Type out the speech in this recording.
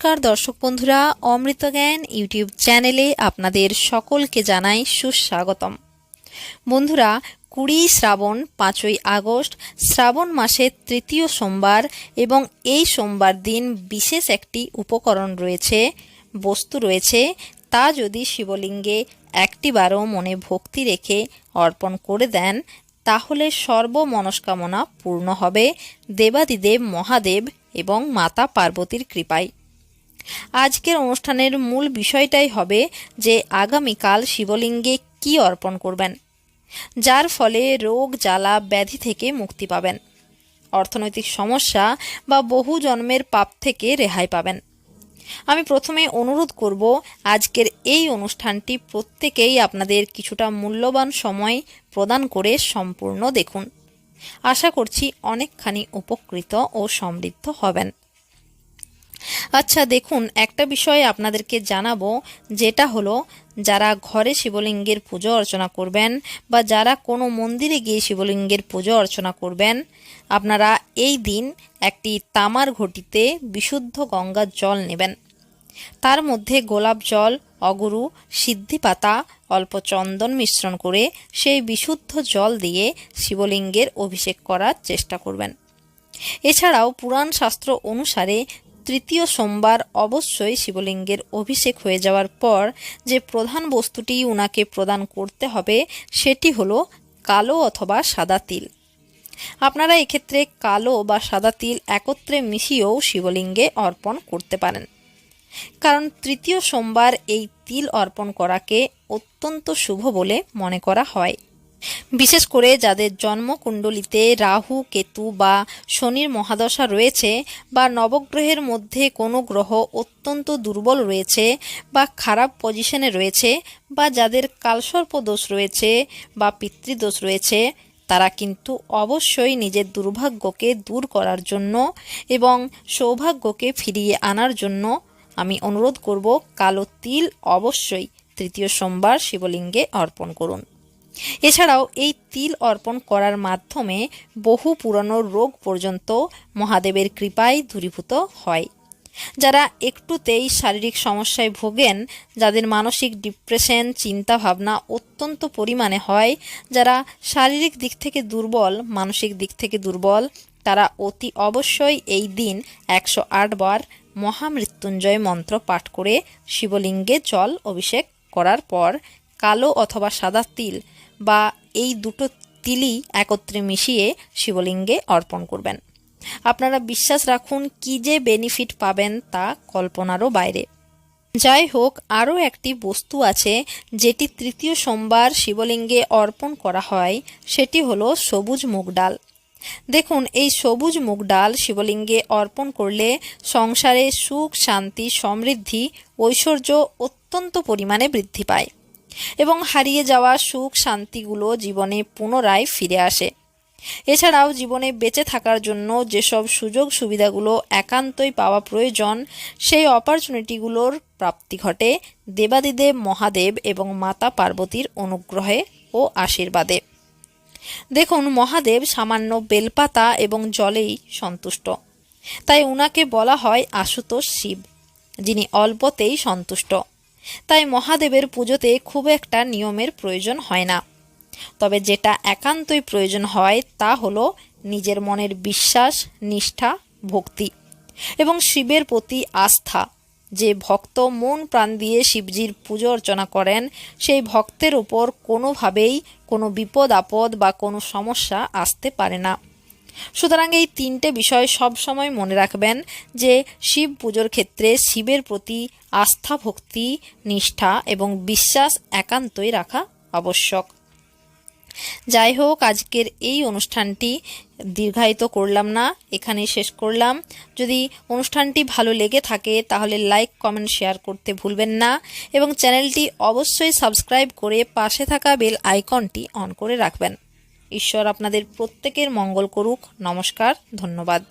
নমস্কার, দর্শক বন্ধুরা, অমৃত জ্ঞান ইউটিউব চ্যানেলে আপনাদের সকলকে জানাই সুস্বাগতম। বন্ধুরা, কুড়ি শ্রাবণ পাঁচই আগস্ট, শ্রাবণ মাসের তৃতীয় সোমবার এবং এই সোমবার দিন বিশেষ একটি উপকরণ রয়েছে, বস্তু রয়েছে, তা যদি শিবলিঙ্গে একটিবারও মনে ভক্তি রেখে অর্পণ করে দেন, তাহলে সর্বমনস্কামনা পূর্ণ হবে। দেবাদিদেব, মহাদেব এবং মাতা পার্বতীর কৃপায়। আজকের অনুষ্ঠানের মূল বিষয়টাই হবে যে আগামীকাল শিবলিঙ্গে কি অর্পণ করবেন, যার ফলে রোগ, জ্বালা, ব্যাধি থেকে মুক্তি পাবেন, অর্থনৈতিক সমস্যা বা বহু জন্মের পাপ থেকে রেহাই পাবেন। আমি প্রথমে অনুরোধ করব, আজকের এই অনুষ্ঠানটি প্রত্যেকেই আপনাদের কিছুটা মূল্যবান সময় প্রদান করে সম্পূর্ণ দেখুন। আশা করছি অনেকখানি উপকৃত ও সমৃদ্ধ হবেন। আচ্ছা দেখুন, একটা বিষয়ে আপনাদেরকে জানাব, যেটা হলো যারা ঘরে শিবলিঙ্গের পুজো অর্চনা করবেন বা যারা কোনো মন্দিরে গিয়ে শিবলিঙ্গের পুজো অর্চনা করবেন, আপনারা এই দিন একটি তামার ঘটিতে বিশুদ্ধ গঙ্গার জল নেবেন। তার মধ্যে গোলাপ জল, অগুরু, সিদ্ধি পাতা, অল্প চন্দন মিশ্রণ করে সেই বিশুদ্ধ জল দিয়ে শিবলিঙ্গের অভিষেক করার চেষ্টা করবেন। এছাড়াও পুরাণ শাস্ত্র অনুসারে তৃতীয় সোমবার অবশ্যই শিবলিঙ্গের অভিষেক হয়ে যাওয়ার পর যে প্রধান বস্তুটি উনাকে প্রদান করতে হবে, সেটি হলো কালো অথবা সাদা তিল। আপনারা এক্ষেত্রে কালো বা সাদা তিল একত্রে মিশিয়েও শিবলিঙ্গে অর্পণ করতে পারেন। কারণ তৃতীয় সোমবার এই তিল অর্পণ করাকে অত্যন্ত শুভ বলে মনে করা হয়। বিশেষ করে যাদের জন্মকুণ্ডলিতে রাহু, কেতু বা শনির মহাদশা রয়েছে বা নবগ্রহের মধ্যে কোনো গ্রহ অত্যন্ত দুর্বল রয়েছে বা খারাপ পজিশনে রয়েছে বা যাদের কালসর্প দোষ রয়েছে বা পিতৃদোষ রয়েছে, তারা কিন্তু অবশ্যই নিজের দুর্ভাগ্যকে দূর করার জন্য এবং সৌভাগ্যকে ফিরিয়ে আনার জন্য আমি অনুরোধ করব কালো তিল অবশ্যই তৃতীয় সোমবার শিবলিঙ্গে অর্পণ করুন। এছাড়াও এই তিল অর্পণ করার মাধ্যমে বহু পুরনো রোগ পর্যন্ত মহাদেবের কৃপায় দূরীভূত হয়। যারা একটুতেই শারীরিক সমস্যায় ভোগেন, যাদের মানসিক ডিপ্রেশন চিন্তা ভাবনা অত্যন্ত পরিমাণে হয়, যারা শারীরিক দিক থেকে দুর্বল, মানসিক দিক থেকে দুর্বল, তারা অতি অবশ্যই এই দিন একশো আট বার মহামৃত্যুঞ্জয় মন্ত্র পাঠ করে শিবলিঙ্গে জল অভিষেক করার পর কালো অথবা সাদা তিল বা এই দুটো তিলই একত্রে মিশিয়ে শিবলিঙ্গে অর্পণ করবেন। আপনারা বিশ্বাস রাখুন, কি যে বেনিফিট পাবেন তা কল্পনারও বাইরে। যাই হোক, আরও একটি বস্তু আছে যেটি তৃতীয় সোমবার শিবলিঙ্গে অর্পণ করা হয়, সেটি হলো সবুজ মুগ ডাল। দেখুন, এই সবুজ মুগ ডাল শিবলিঙ্গে অর্পণ করলে সংসারে সুখ, শান্তি, সমৃদ্ধি, ঐশ্বর্য অত্যন্ত পরিমাণে বৃদ্ধি পায়। এবং হারিয়ে যাওয়া সুখ শান্তিগুলো জীবনে পুনরায় ফিরে আসে। এছাড়াও জীবনে বেঁচে থাকার জন্য যেসব সুযোগ সুবিধাগুলো একান্তই পাওয়া প্রয়োজন, সেই অপরচুনিটিগুলোর প্রাপ্তি ঘটে দেবাদিদেব মহাদেব এবং মাতা পার্বতীর অনুগ্রহে ও আশীর্বাদে। দেখুন, মহাদেব সামান্য বেলপাতা এবং জলেই সন্তুষ্ট। তাই উনাকে বলা হয় আশুতোষ শিব, যিনি অল্পতেই সন্তুষ্ট। তাই মহাদেবের পুজোতে খুব একটা নিয়মের প্রয়োজন হয় না। তবে যেটা একান্তই প্রয়োজন হয় তা হলো নিজের মনের বিশ্বাস, নিষ্ঠা, ভক্তি এবং শিবের প্রতি আস্থা। যে ভক্ত মন প্রাণ দিয়ে শিবজির পুজো অর্চনা করেন, সেই ভক্তের উপর কোনোভাবেই কোনো বিপদ আপদ বা কোনো সমস্যা আসতে পারে না। সুতরাং এই তিনটে বিষয় সব সময় মনে রাখবেন যে শিব পুজোর ক্ষেত্রে শিবের প্রতি আস্থা, ভক্তি, নিষ্ঠা এবং বিশ্বাস একান্তই রাখা আবশ্যক। যাই হোক, আজকের এই অনুষ্ঠানটি দীর্ঘায়িত করলাম না, এখানেই শেষ করলাম। যদি অনুষ্ঠানটি ভালো লেগে থাকে, তাহলে লাইক, কমেন্ট, শেয়ার করতে ভুলবেন না এবং চ্যানেলটি অবশ্যই সাবস্ক্রাইব করে পাশে থাকা বেল আইকনটি অন করে রাখবেন। ঈশ্বর আপনাদের প্রত্যেকের মঙ্গল করুক। নমস্কার ধন্যবাদ।